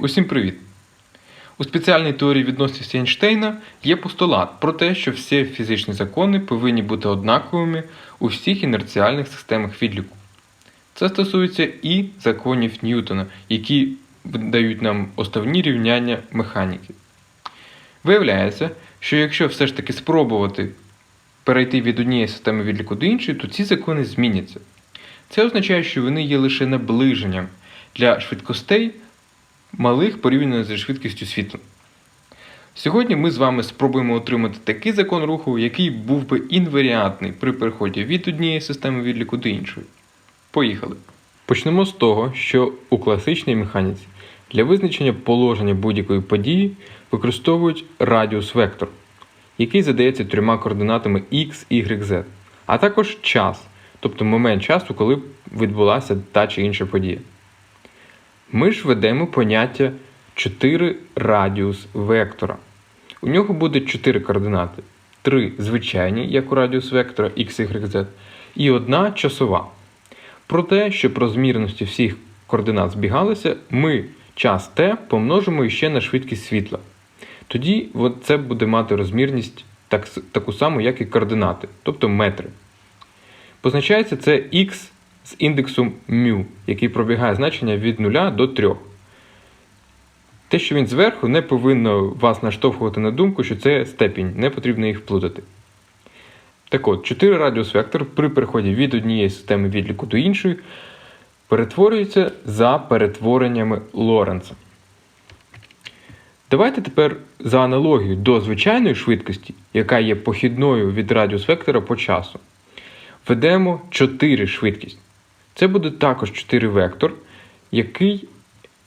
Усім привіт! У спеціальній теорії відносності Ейнштейна є постулат про те, що всі фізичні закони повинні бути однаковими у всіх інерціальних системах відліку. Це стосується і законів Ньютона, які дають нам основні рівняння механіки. Виявляється, що якщо все ж таки спробувати перейти від однієї системи відліку до іншої, то ці закони зміняться. Це означає, що вони є лише наближенням для швидкостей малих порівняно зі швидкістю світла. Сьогодні ми з вами спробуємо отримати такий закон руху, який був би інваріантний при переході від однієї системи відліку до іншої. Поїхали. Почнемо з того, що у класичній механіці для визначення положення будь-якої події використовують радіус вектор, який задається трьома координатами x, y, z, а також час, тобто момент часу, коли відбулася та чи інша подія. Ми ж ведемо поняття 4 радіус вектора. У нього буде 4 координати. 3 звичайні, як у радіус вектора x, y, z, і одна часова. Про те, щоб розмірності всіх координат збігалися, ми час t помножимо іще на швидкість світла. Тоді це буде мати розмірність так, таку саму, як і координати, тобто метри. Позначається це x з індексом μ, який пробігає значення від 0 до 3. Те, що він зверху, не повинно вас наштовхувати на думку, що це степінь, не потрібно їх плутати. Так от, 4 радіус вектор при переході від однієї системи відліку до іншої перетворюється за перетвореннями Лоренца. Давайте тепер за аналогією до звичайної швидкості, яка є похідною від радіус вектора по часу, ведемо 4 швидкість. Це буде також 4 вектор, який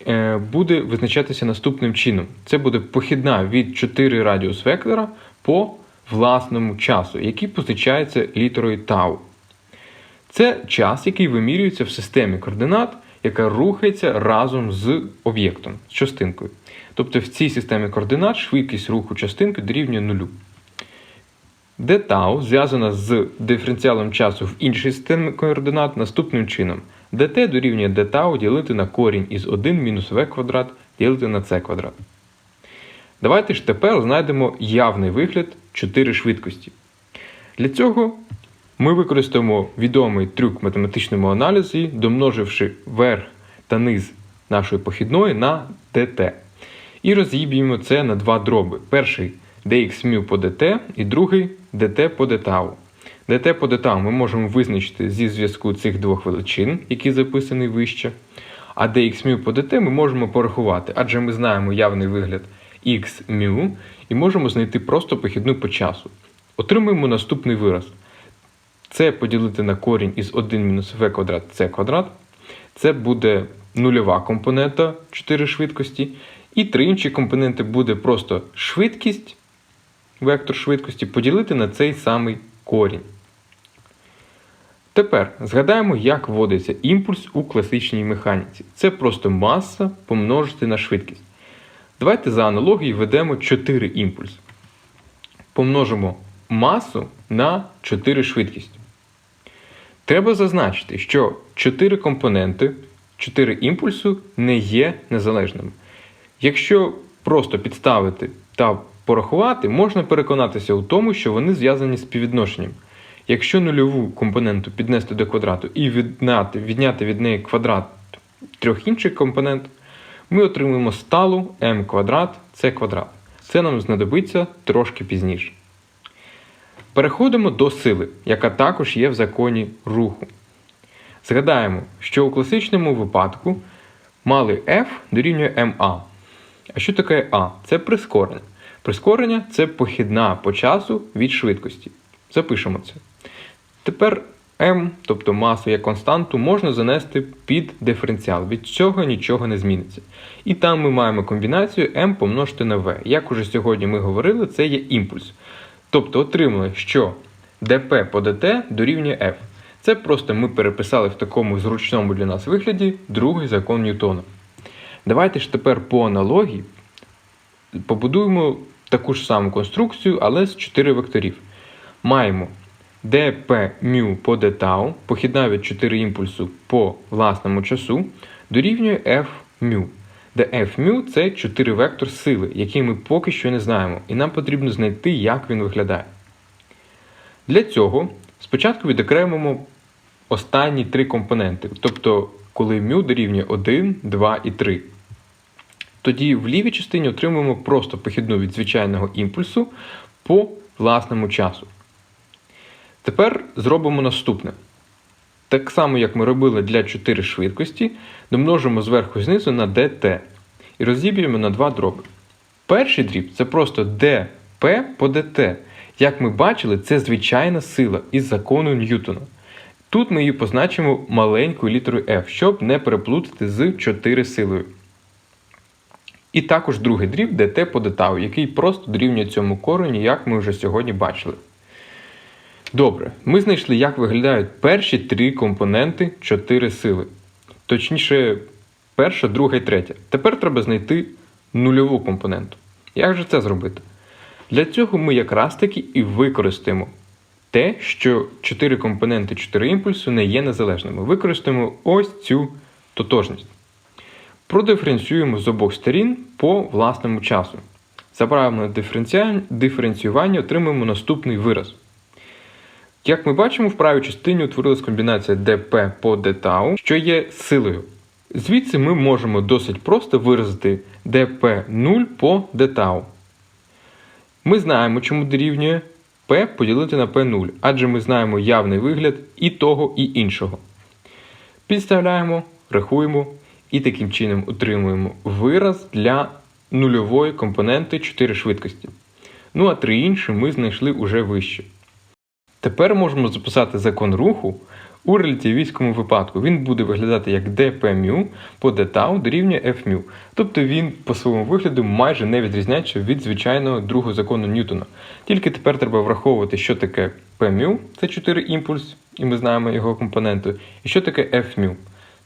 е, буде визначатися наступним чином. Це буде похідна від 4 радіус вектора по власному часу, який позначається літерою тау. Це час, який вимірюється в системі координат, яка рухається разом з об'єктом, з частинкою. Тобто в цій системі координат швидкість руху частинки дорівнює нулю. Де тау зв'язана з диференціалом часу в іншій системі координат наступним чином. dt дорівнює d ділити на корінь із 1 мінус v квадрат ділити на c квадрат. Давайте ж тепер знайдемо явний вигляд 4 швидкості. Для цього ми використаємо відомий трюк математичному аналізі, домноживши верх та низ нашої похідної на dt. І роз'їб'ємо це на два дроби. Перший dx μ по dt і другий dt по dτ. dt по dτ ми можемо визначити зі зв'язку цих двох величин, які записані вище. А dx μ по dt ми можемо порахувати, адже ми знаємо явний вигляд x μ і можемо знайти просто похідну по часу. Отримуємо наступний вираз. Це поділити на корінь із 1 мінус v квадрат c квадрат. Це буде нульова компонента 4 швидкості. І три інші компоненти буде просто швидкість, вектор швидкості поділити на цей самий корінь. Тепер згадаємо, як вводиться імпульс у класичній механіці. Це просто маса помножити на швидкість. Давайте за аналогією введемо 4 імпульси. Помножимо масу на 4 швидкість. Треба зазначити, що 4 компоненти, 4 імпульсу не є незалежними. Якщо просто підставити та порахувати, можна переконатися у тому, що вони зв'язані з співвідношенням. Якщо нульову компоненту піднести до квадрату і відняти, відняти від неї квадрат трьох інших компонент, ми отримуємо сталу m квадрат c квадрат. Це нам знадобиться трошки пізніше. Переходимо до сили, яка також є в законі руху. Згадаємо, що у класичному випадку мали F дорівнює ma. А що таке А? Це прискорення. Прискорення це похідна по часу від швидкості. Запишемо це. Тепер m, тобто масу як константу, можна занести під диференціал. Від цього нічого не зміниться. І там ми маємо комбінацію m помножити на v. Як уже сьогодні ми говорили, це є імпульс. Тобто отримали, що dp по dt дорівнює F. Це просто ми переписали в такому зручному для нас вигляді другий закон Ньютона. Давайте ж тепер по аналогії побудуємо таку ж саму конструкцію, але з 4 векторів. Маємо dp μ по dτ, похідна від 4 імпульсу по власному часу, дорівнює f μ. де F це 4 вектор сили, який ми поки що не знаємо, і нам потрібно знайти, як він виглядає. Для цього спочатку відокремимо останні три компоненти, тобто коли μ дорівнює 1, 2 і 3. Тоді в лівій частині отримуємо просто похідну від звичайного імпульсу по власному часу. Тепер зробимо наступне. Так само, як ми робили для 4 швидкості, домножимо зверху і знизу на dt і розіб'ємо на два дроби. Перший дріб це просто dp по dt. Як ми бачили, це звичайна сила із закону Ньютона. Тут ми її позначимо маленькою літерою F, щоб не переплутати з 4 силою. І також другий дріб dt по детау, який просто дорівнює цьому корені, як ми вже сьогодні бачили. Добре, ми знайшли, як виглядають перші три компоненти 4 сили. Точніше, перша, друга і третя. Тепер треба знайти нульову компоненту. Як же це зробити? Для цього ми якраз таки і використаємо те, що 4 компоненти 4 імпульсу не є незалежними. Використаємо ось цю тотожність. Продиференціюємо з обох сторін по власному часу. За правилами диференціювання отримуємо наступний вираз. Як ми бачимо, в правій частині утворилась комбінація dp по dtau, що є силою. Звідси ми можемо досить просто виразити dp0 по dtau. Ми знаємо, чому дорівнює p поділити на p0, адже ми знаємо явний вигляд і того, і іншого. Підставляємо, рахуємо і таким чином отримуємо вираз для нульової компоненти 4 швидкості. Ну а три інші ми знайшли уже вище. Тепер можемо записати закон руху у релятивістському випадку. Він буде виглядати як dpμ по dtau дорівнює fμ. Тобто він по своєму вигляду майже не відрізняється від звичайного другого закону Ньютона. Тільки тепер треба враховувати, що таке pμ, це 4 імпульс, і ми знаємо його компоненти, і що таке fμ,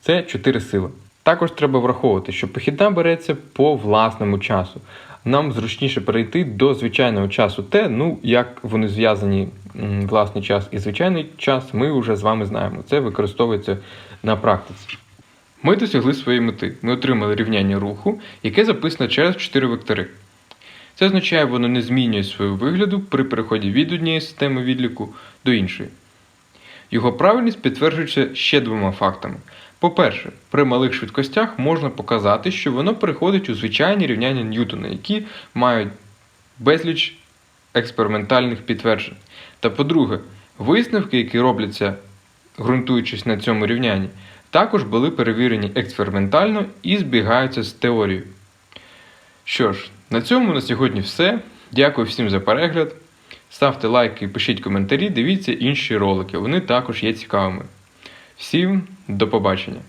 це 4 сили. Також треба враховувати, що похідна береться по власному часу. Нам зручніше перейти до звичайного часу Т, ну як вони зв'язані власний час і звичайний час, ми вже з вами знаємо. Це використовується на практиці. Ми досягли своєї мети. Ми отримали рівняння руху, яке записано через 4 вектори. Це означає, воно не змінює свого вигляду при переході від однієї системи відліку до іншої. Його правильність підтверджується ще двома фактами. По-перше, при малих швидкостях можна показати, що воно переходить у звичайні рівняння Ньютона, які мають безліч експериментальних підтверджень. Та по-друге, висновки, які робляться, ґрунтуючись на цьому рівнянні, також були перевірені експериментально і збігаються з теорією. Що ж, на цьому на сьогодні все. Дякую всім за перегляд. Ставте лайки, пишіть коментарі, дивіться інші ролики, вони також є цікавими. Всім до побачення!